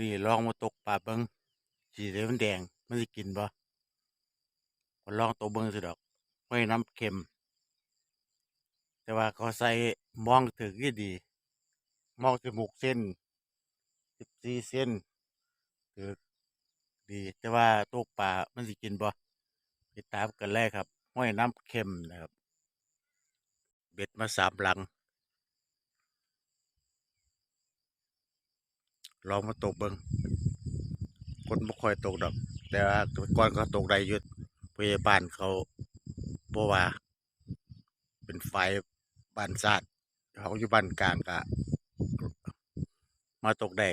มีลองมาตกปลาเบิงสีเหลืองแดงมันสิกินบ่ก็ลองตกเบิงสิดอกไม่น้ำเค็ม แต่ว่าเขาใส่มองถึงที่ดีมองจมูกเส้นสิบสี่เส้นถือดี แต่ว่าตกปลามันสิกินบ่ติดตามกันแรกครับห้อยน้ำเค็มนะครับ เบ็ดมาสามหลัง ลองมาตกเบิงคนบ่ค่อยตกดอก แต่ว่าก่อนเขาตกได้ยุดพยาบาลเขาบอกว่า เป็นไฟบ้านซาดเขาอยู่บ้านกลางกะมาตกได้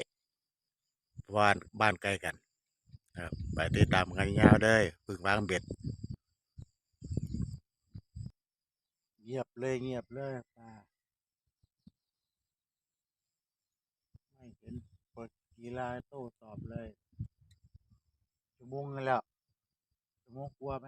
เพราะว่าบ้านใกล้กันครับไปติดตามกันยาวเด้พึ่งวางเบ็ด เงียบเลยเงียบเลยป้าไม่เห็น เปิดกีฬาโต้ตอบเลยชั่วโมงนึงแล้วชั่วโมงกลัวไหม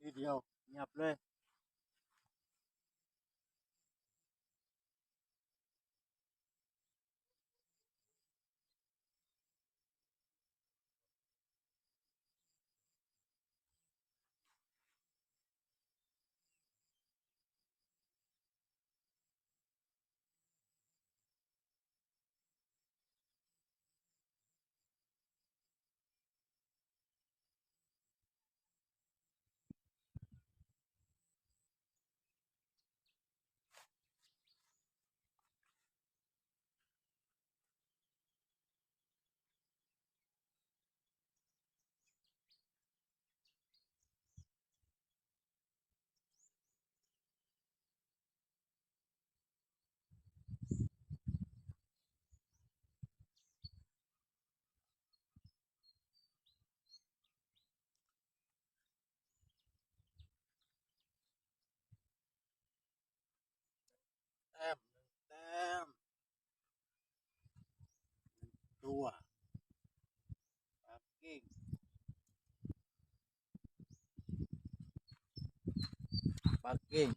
ทีเดียวเงียบเลย ต้มหนึ่งแต้มหนึ่งตัวปากกิ้งปากกิ้ง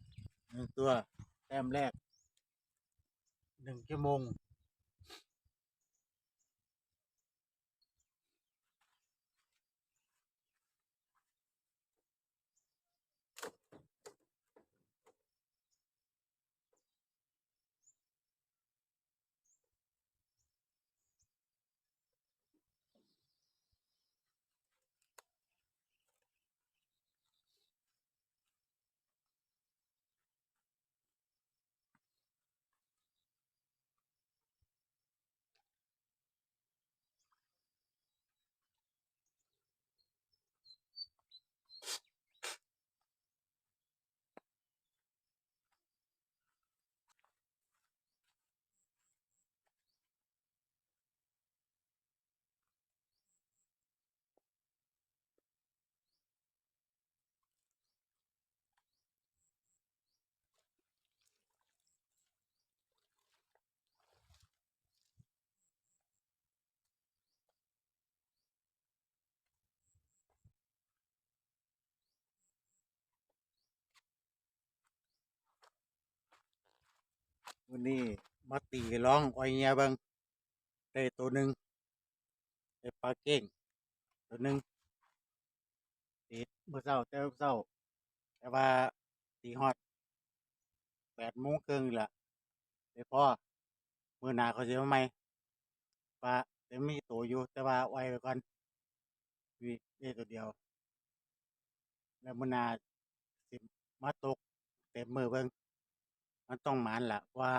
หนึ่งตัว แต้มแรกหนึ่งชั่วโมง วันนี้มาตีร้องอ้อยเงียบิงได้ตัวหนึ่งได้ปลาเก้งตัวหนึ่งตีเมื่อเช้าแต่เมื่อเช้า แต่ว่าตีฮอดแปดโมงครึ่งแหละได้พ่อมือหนาเขาจะมาใหมปลาแต่มีตัวอยู่แต่ว่าไว้ไปก่อนวีได้ตัวเดียว แล้วมือหนาสิมาตกเต็มมือเบิง มันต้องหมานละว่า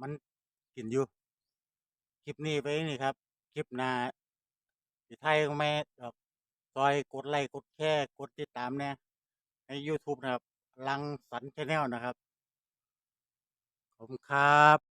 มันกินอยู่ คลิปนี้ไปนี่ครับ คลิปหน้าสิไทยก็ไม่ดอกซอยกดไลค์กดแชร์กดติดตามเนี่ยใน YouTube นะครับ ลังสันชาแนลนะครับ ขอบคุณครับ